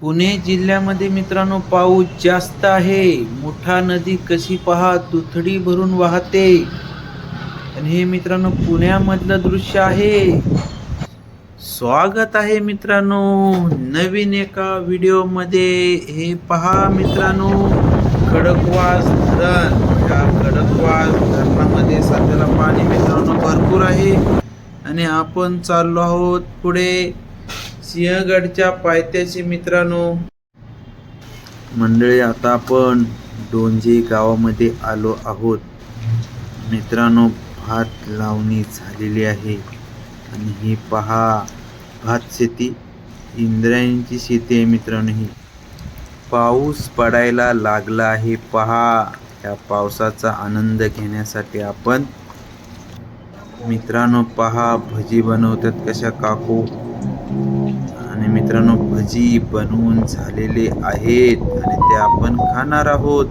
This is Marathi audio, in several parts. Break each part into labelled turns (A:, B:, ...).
A: पुणे जिल्ह्यामध्ये मित्रांनो पाऊस जास्त आहे. मोठा नदी कशी पहा दुथडी भरून वाहते. आणि हे मित्रांनो पुण्यामधलं दृश्य आहे. स्वागत आहे मित्रांनो नवीन एका व्हिडिओमध्ये. हे पहा मित्रांनो खडकवास धरण. या खडकवास धरणामध्ये सध्याला पाणी मित्रांनो भरपूर आहे. आणि आपण चाललो आहोत पुढे. सिंहगडच्या पायथ्याशी मित्रांनो. मंडळी आता आपण डोंजे गावामध्ये आलो आहोत. मित्रांनो भात लावणी झालेली आहे. आणि ही पहा भात शेती. इंद्रायणीची शेती आहे मित्रांनो ही. पाऊस पडायला लागला आहे. पहा या पावसाचा आनंद घेण्यासाठी आपण मित्रांनो पहा भजी बनवतात कशा काकू. आणि मित्रांनो भजी बनवून झालेले आहेत आणि ते आपण खाणार आहोत.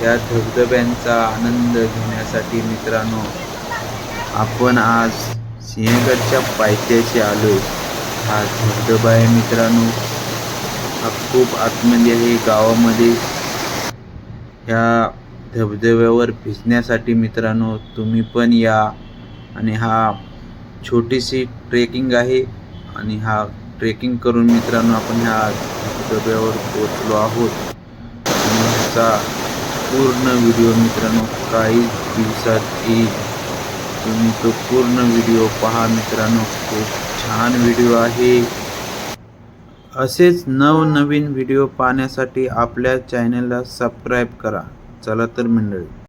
A: त्या धबधब्यांचा आनंद घेण्यासाठी मित्रांनो आपण आज सिंहगडच्या पायथ्याशी आलो. हा धबधबा आहे मित्रांनो. हा खूप आतमध्ये आहे गावामध्ये. ह्या धबधब्यावर भिजण्यासाठी मित्रांनो तुम्ही पण या. आणि हा छोटीशी ट्रेकिंग आहे. आणि हा ट्रेकिंग करून मित्रांनो आपण ह्या धबधब्यावर पोचलो आहोत. आणि ह्याचा पूर्ण व्हिडिओ मित्रांनो काही दिवसात येईल तुम्ही तो पूर्ण व्हिडिओ पहा मित्रांनो. खूप छान व्हिडिओ आहे. असेच नवनवीन व्हिडिओ पाहण्यासाठी आपल्या चॅनलला सबस्क्राईब करा. चला तर मंडळी.